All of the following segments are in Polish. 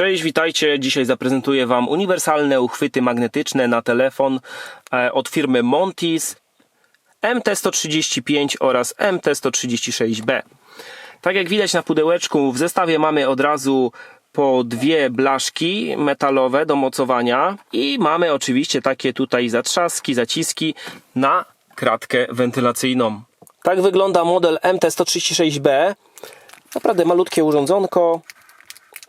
Cześć, witajcie. Dzisiaj zaprezentuję Wam uniwersalne uchwyty magnetyczne na telefon e, od firmy Montis MT135 oraz MT136B. Tak jak widać na pudełeczku, w zestawie mamy od razu po dwie blaszki metalowe do mocowania i mamy oczywiście takie tutaj zatrzaski, zaciski na kratkę wentylacyjną. Tak wygląda model MT136B. Naprawdę malutkie urządzonko.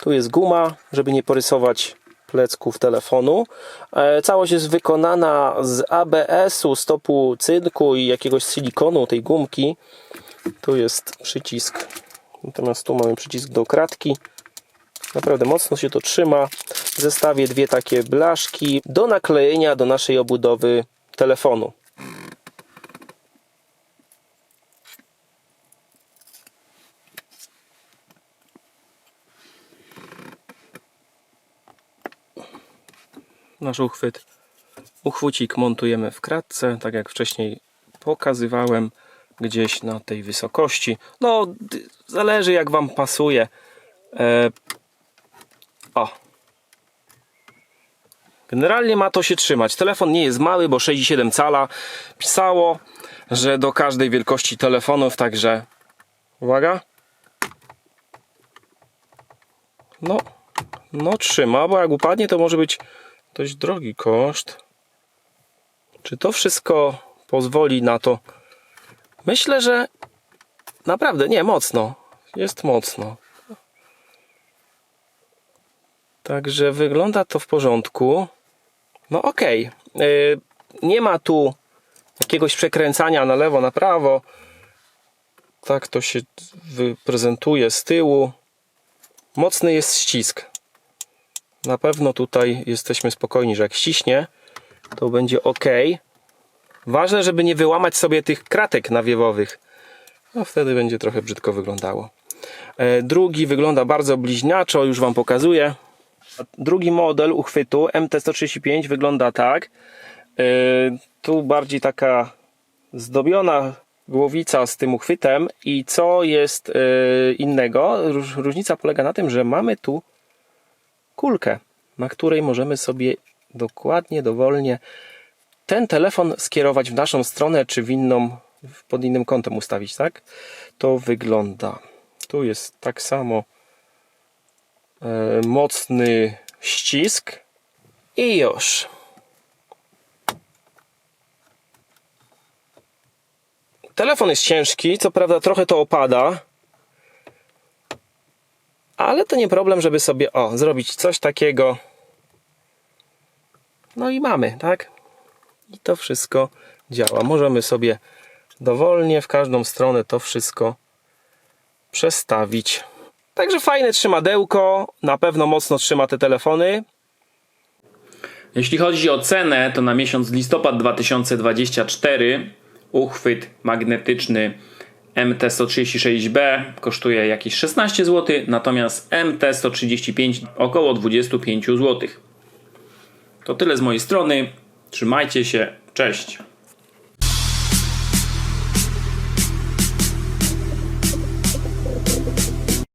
Tu jest guma, żeby nie porysować plecków telefonu. E, Całość jest wykonana z ABS-u, stopu cynku i jakiegoś silikonu tej gumki. Tu jest przycisk, natomiast tu mamy przycisk do kratki. Naprawdę mocno się to trzyma. W zestawie dwie takie blaszki do naklejenia do naszej obudowy telefonu. Nasz uchwyt. Uchwycik montujemy w kratce, tak jak wcześniej pokazywałem, gdzieś na tej wysokości. No, zależy jak Wam pasuje. E... O. Generalnie ma to się trzymać. Telefon nie jest mały, bo 6,7 cala. Pisało, że do każdej wielkości telefonów, także uwaga. No, no trzyma, bo jak upadnie, to może być dość drogi koszt. Czy to wszystko pozwoli na to? Myślę, że naprawdę nie mocno. Jest mocno. Także wygląda to w porządku. No okej. Yy, Nie ma tu jakiegoś przekręcania na lewo, na prawo. Tak to się prezentuje z tyłu. Mocny jest ścisk. Na pewno tutaj jesteśmy spokojni, że jak ściśnie, to będzie ok. Ważne, żeby nie wyłamać sobie tych kratek nawiewowych. No wtedy będzie trochę brzydko wyglądało. E, Drugi wygląda bardzo bliźniaczo, już Wam pokazuję. Drugi model uchwytu MT135 wygląda tak. E, Tu bardziej taka zdobiona głowica z tym uchwytem i co jest e, innego? Róż- Różnica polega na tym, że mamy tu kulkę, na której możemy sobie dokładnie, dowolnie ten telefon skierować w naszą stronę, czy w inną, pod innym kątem ustawić, tak? To wygląda. Tu jest tak samo e, mocny ścisk i już. Telefon jest ciężki, co prawda trochę to opada, ale to nie problem, żeby sobie o, zrobić coś takiego. No i mamy, tak? I to wszystko działa. Możemy sobie dowolnie w każdą stronę to wszystko przestawić. Także fajne trzymadełko, na pewno mocno trzyma te telefony. Jeśli chodzi o cenę, to na miesiąc listopad 2024 uchwyt magnetyczny MT136B kosztuje jakieś 16 zł, natomiast MT135 około 25 zł. To tyle z mojej strony. Trzymajcie się. Cześć.